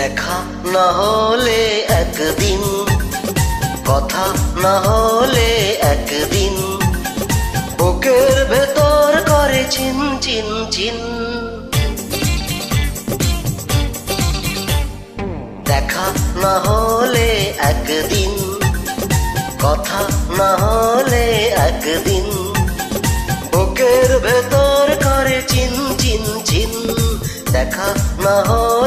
না হলে একদিন, কথা না হলে একদিন, বুকের ভেতর করে চিন চিন চিন। দেখা না হলে একদিন, কথা না হলে একদিন, বুকের ভেতর করে চিন চিন চিন। দেখা না হলে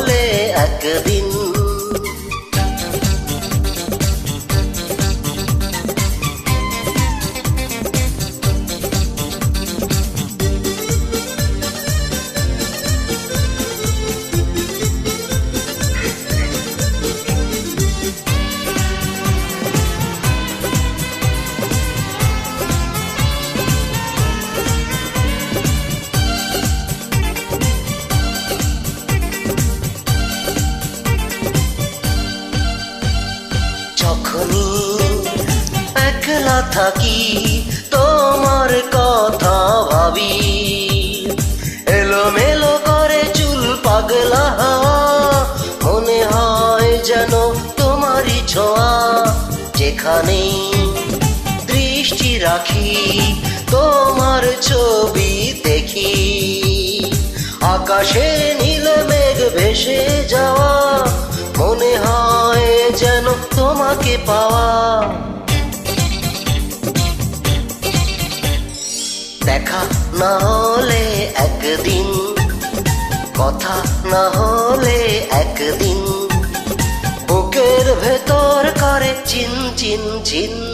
একলা থাকি, তোমার কথা ভাবি। করে চুল পাগলা মনে হয় যেন তোমারই ছোঁয়া। যেখানে দৃষ্টি রাখি, তোমার ছবি দেখি। আকাশে না হলে একদিন কথা না হলে একদিন বুকের ভেতর করে চিন চিন চিন।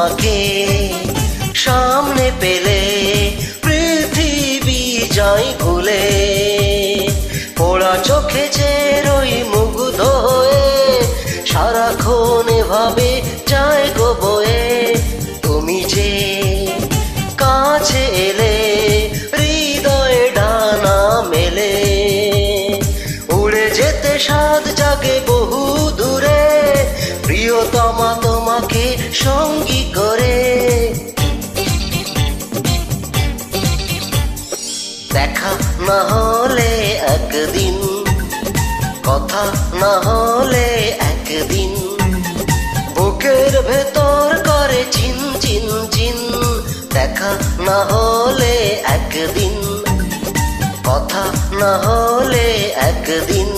তোমাকে সামনে পেলে, পৃথিবী যাই ভুলে পোড়া চোখে যে রই মুগ্ধ হয়ে, সারাক্ষণ ভাবে যায় গো বয়ে। তুমি যে কাছে এলে, হৃদয়ে ডানা মেলে। উড়ে যেতে সাদ জাগে বহু সঙ্গী করে। দেখা না হলে একদিন, কথা না হলে একদিন, বুকের ভেতর করে চিন চিন চিন দেখা না হলে একদিন, কথা না হলে একদিন